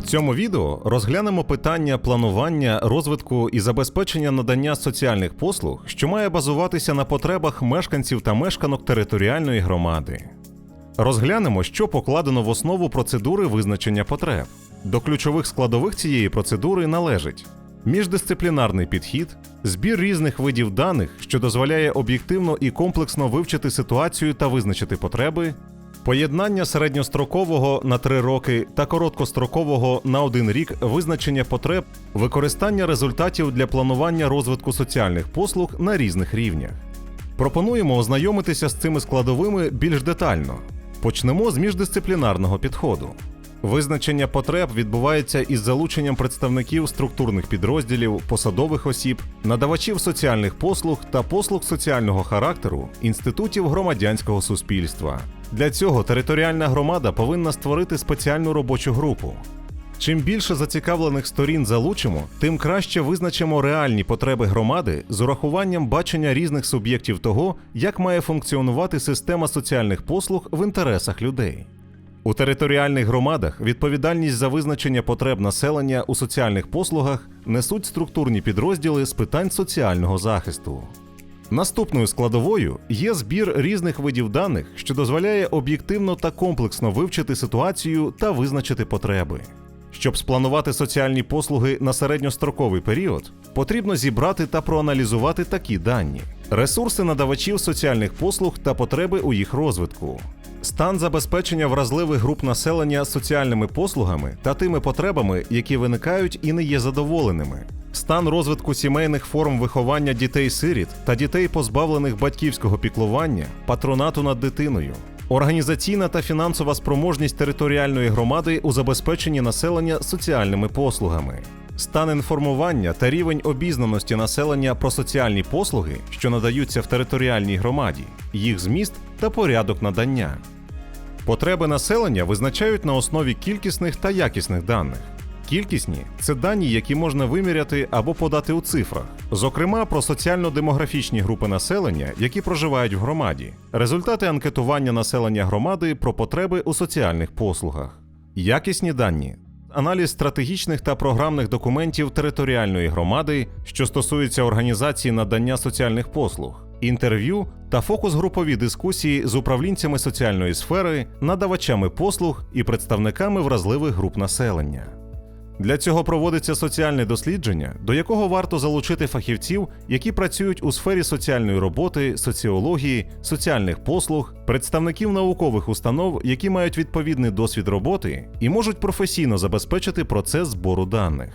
В цьому відео розглянемо питання планування, розвитку і забезпечення надання соціальних послуг, що має базуватися на потребах мешканців та мешканок територіальної громади. Розглянемо, що покладено в основу процедури визначення потреб. До ключових складових цієї процедури належить міждисциплінарний підхід, збір різних видів даних, що дозволяє об'єктивно і комплексно вивчити ситуацію та визначити потреби, поєднання середньострокового на 3 роки та короткострокового на 1 рік визначення потреб, використання результатів для планування розвитку соціальних послуг на різних рівнях. Пропонуємо ознайомитися з цими складовими більш детально. Почнемо з міждисциплінарного підходу. Визначення потреб відбувається із залученням представників структурних підрозділів, посадових осіб, надавачів соціальних послуг та послуг соціального характеру, інститутів громадянського суспільства. Для цього територіальна громада повинна створити спеціальну робочу групу. Чим більше зацікавлених сторін залучимо, тим краще визначимо реальні потреби громади з урахуванням бачення різних суб'єктів того, як має функціонувати система соціальних послуг в інтересах людей. У територіальних громадах відповідальність за визначення потреб населення у соціальних послугах несуть структурні підрозділи з питань соціального захисту. Наступною складовою є збір різних видів даних, що дозволяє об'єктивно та комплексно вивчити ситуацію та визначити потреби. Щоб спланувати соціальні послуги на середньостроковий період, потрібно зібрати та проаналізувати такі дані: ресурси надавачів соціальних послуг та потреби у їх розвитку, стан забезпечення вразливих груп населення соціальними послугами та тими потребами, які виникають і не є задоволеними, стан розвитку сімейних форм виховання дітей-сиріт та дітей, позбавлених батьківського піклування, патронату над дитиною. Організаційна та фінансова спроможність територіальної громади у забезпеченні населення соціальними послугами, стан інформування та рівень обізнаності населення про соціальні послуги, що надаються в територіальній громаді, їх зміст та порядок надання. Потреби населення визначають на основі кількісних та якісних даних. Кількісні це дані, які можна виміряти або подати у цифрах, зокрема про соціально-демографічні групи населення, які проживають в громаді, результати анкетування населення громади про потреби у соціальних послугах. Якісні дані аналіз стратегічних та програмних документів територіальної громади, що стосуються організації надання соціальних послуг, інтерв'ю та фокус-групові дискусії з управлінцями соціальної сфери, надавачами послуг і представниками вразливих груп населення. Для цього проводиться соціальне дослідження, до якого варто залучити фахівців, які працюють у сфері соціальної роботи, соціології, соціальних послуг, представників наукових установ, які мають відповідний досвід роботи і можуть професійно забезпечити процес збору даних.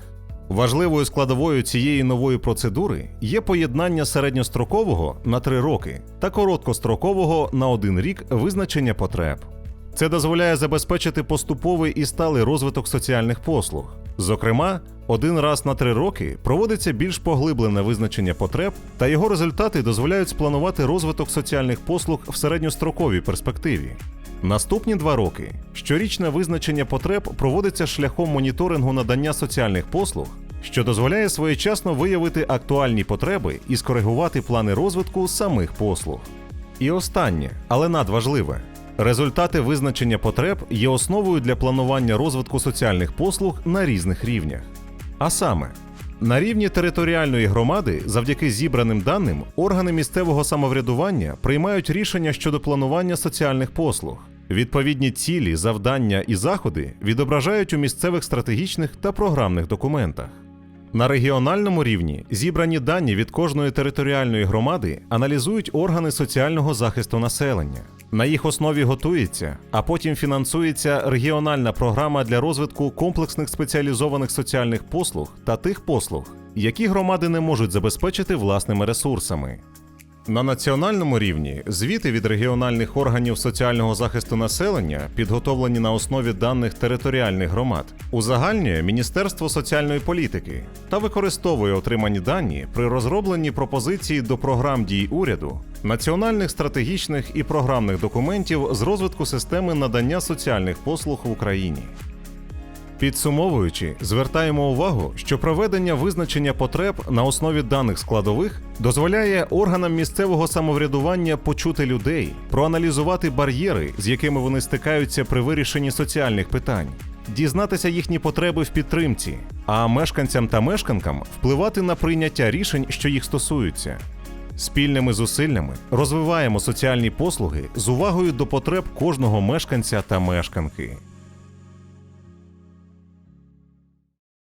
Важливою складовою цієї нової процедури є поєднання середньострокового на 3 роки та короткострокового на 1 рік визначення потреб. Це дозволяє забезпечити поступовий і сталий розвиток соціальних послуг. Зокрема, один раз на три роки проводиться більш поглиблене визначення потреб, та його результати дозволяють спланувати розвиток соціальних послуг в середньостроковій перспективі. Наступні два роки щорічне визначення потреб проводиться шляхом моніторингу надання соціальних послуг, що дозволяє своєчасно виявити актуальні потреби і скоригувати плани розвитку самих послуг. І останнє, але надважливе. Результати визначення потреб є основою для планування розвитку соціальних послуг на різних рівнях. А саме, на рівні територіальної громади, завдяки зібраним даним, органи місцевого самоврядування приймають рішення щодо планування соціальних послуг. Відповідні цілі, завдання і заходи відображають у місцевих стратегічних та програмних документах. На регіональному рівні зібрані дані від кожної територіальної громади аналізують органи соціального захисту населення. На їх основі готується, а потім фінансується регіональна програма для розвитку комплексних спеціалізованих соціальних послуг та тих послуг, які громади не можуть забезпечити власними ресурсами. На національному рівні звіти від регіональних органів соціального захисту населення, підготовлені на основі даних територіальних громад, узагальнює Міністерство соціальної політики та використовує отримані дані при розробленні пропозиції до програм дій уряду, національних стратегічних і програмних документів з розвитку системи надання соціальних послуг в Україні. Підсумовуючи, звертаємо увагу, що проведення визначення потреб на основі даних складових дозволяє органам місцевого самоврядування почути людей, проаналізувати бар'єри, з якими вони стикаються при вирішенні соціальних питань, дізнатися їхні потреби в підтримці, а мешканцям та мешканкам впливати на прийняття рішень, що їх стосуються. Спільними зусиллями розвиваємо соціальні послуги з увагою до потреб кожного мешканця та мешканки.